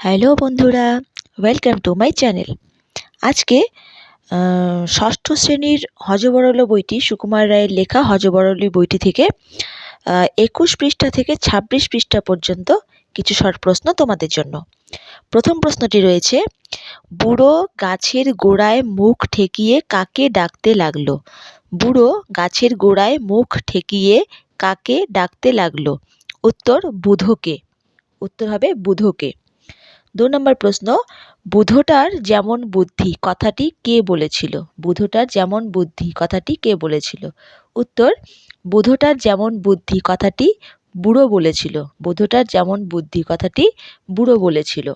Hello বন্ধুরা welcome to my channel আজকে ষষ্ঠ শ্রেণির হজবরল বইটি সুকুমার রায়ের লেখা হজবরলী বইটি থেকে একুশ পৃষ্ঠা থেকে ছাব্বিশ পৃষ্ঠা পর্যন্ত কিছু শর্ট প্রশ্ন তোমাদের জন্য। প্রথম প্রশ্নটি রয়েছে, বুড়ো গাছের গোড়ায় মুখ ঠেকিয়ে কাকে ডাকতে লাগল? বুড়ো গাছের গোড়ায় মুখ ঠেকিয়ে কাকে ডাকতে লাগল? উত্তর, বুধোকে। উত্তর হবে বুধোকে। দু নম্বর প্রশ্ন, বুধটার যেমন বুদ্ধি, কথাটি কে বলেছিল? বুধটার যেমন বুদ্ধি, কথাটি কে বলেছিল? উত্তর, বুধটার যেমন বুদ্ধি, কথাটি বুড়ো বলেছিল। বুধটার যেমন বুদ্ধি, কথাটি বুড়ো বলেছিল।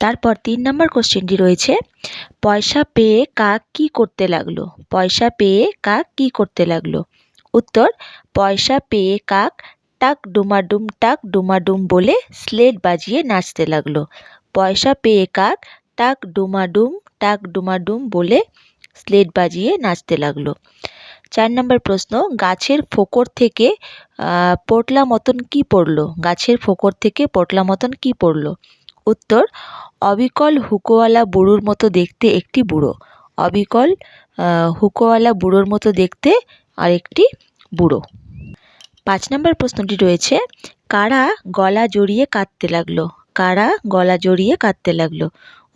তারপর তিন নম্বর কোশ্চেনটি রয়েছে, পয়সা পেয়ে কাক কি করতে লাগল? পয়সা পেয়ে কাক কি করতে লাগল? উত্তর, পয়সা পেয়ে কাক টাক ডুমাডুম টাক ডুমাডুম বলে স্লেট বাজিয়ে নাচতে লাগল। পয়সা পেয়ে কাক টাক ডুমাডুম টাক ডুমাডুম বলে স্লেট বাজিয়ে নাচতে লাগল। চার নম্বর প্রশ্ন, গাছের ফোকর থেকে পটলা মতন কি পড়ল? গাছের ফোকর থেকে পোটলা মতন কি পড়ল? উত্তর, অবিকল হুকোওয়ালা বুড়োর মতো দেখতে একটি বুড়ো। অবিকল হুকোওয়ালা বুড়োর মতো দেখতে আরেকটি বুড়ো। পাঁচ নম্বর প্রশ্নটি রয়েছে, কারা গলা জড়িয়ে কাঁদতে লাগল? কারা গলা জড়িয়ে কাঁদতে লাগল?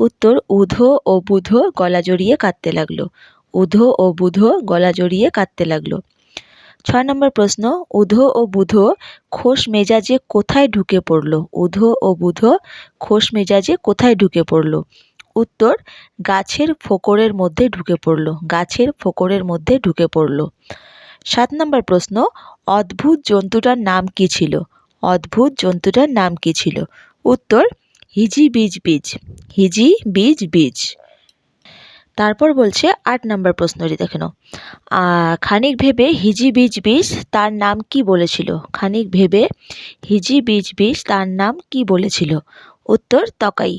উত্তর, উধো ও বুধো গলা জড়িয়ে কাঁদতে লাগল। উধো ও বুধো গলা জড়িয়ে কাঁদতে লাগল। ছয় নম্বর প্রশ্ন, উধো ও বুধো খোস মেজাজে কোথায় ঢুকে পড়ল? উধো ও বুধো খোস মেজাজে কোথায় ঢুকে পড়ল? উত্তর, গাছের ফোকরের মধ্যে ঢুকে পড়ল। গাছের ফোকরের মধ্যে ঢুকে পড়ল। সাত নম্বর প্রশ্ন, অদ্ভুত জন্তুটার নাম কী ছিল? অদ্ভুত জন্তুটার নাম কী ছিল? উত্তর, হিজি বীজ বীজ। হিজি বীজ বীজ। তারপর বলছে আট নম্বর প্রশ্নটি, দেখে খানিক ভেবে হিজি বীজ বীজ তার নাম কি বলেছিল? খানিক ভেবে হিজি বীজ বীজ তার নাম কি বলেছিল? উত্তর, তকাই।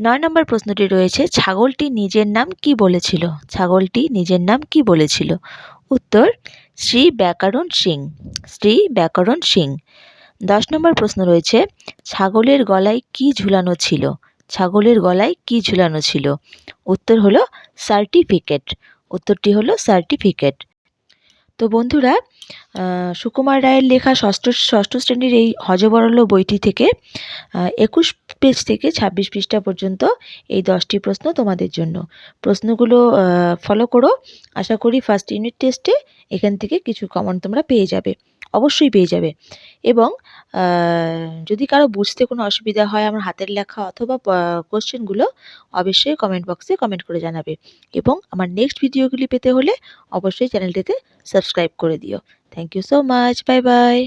নয় নম্বর প্রশ্নটি রয়েছে, ছাগলটি নিজের নাম কি বলেছিল? ছাগলটি নিজের নাম কি বলেছিল? উত্তর, শ্রী ব্যাকরণ সিং। শ্রী ব্যাকরণ সিং। দশ নম্বর প্রশ্ন রয়েছে, ছাগলের গলায় কি ঝুলানো ছিল? ছাগলের গলায় কি ঝুলানো ছিল? উত্তর হলো সার্টিফিকেট উত্তরটি হলো সার্টিফিকেট তো বন্ধুরা সুকুমার রায়ের লেখা ষষ্ঠ ষষ্ঠ শ্রেণির এই হজবরল বইটি থেকে একুশ পেজ থেকে ছাব্বিশ পৃষ্ঠা পর্যন্ত এই দশটি প্রশ্ন তোমাদের জন্য। প্রশ্নগুলো ফলো করো। আশা করি ফার্স্ট ইউনিট টেস্টে এখান থেকে কিছু কমন তোমরা পেয়ে যাবে। অবশ্যই পেয়ে যাবে। এবং যদি কারও বুঝতে কোনো অসুবিধা হয় আমার হাতের লেখা অথবা কোশ্চেনগুলো অবশ্যই কমেন্ট বক্সে কমেন্ট করে জানাবে। এবং আমার নেক্সট ভিডিওগুলি পেতে হলে অবশ্যই চ্যানেলটিতে সাবস্ক্রাইব করে দিও thank you so much bye bye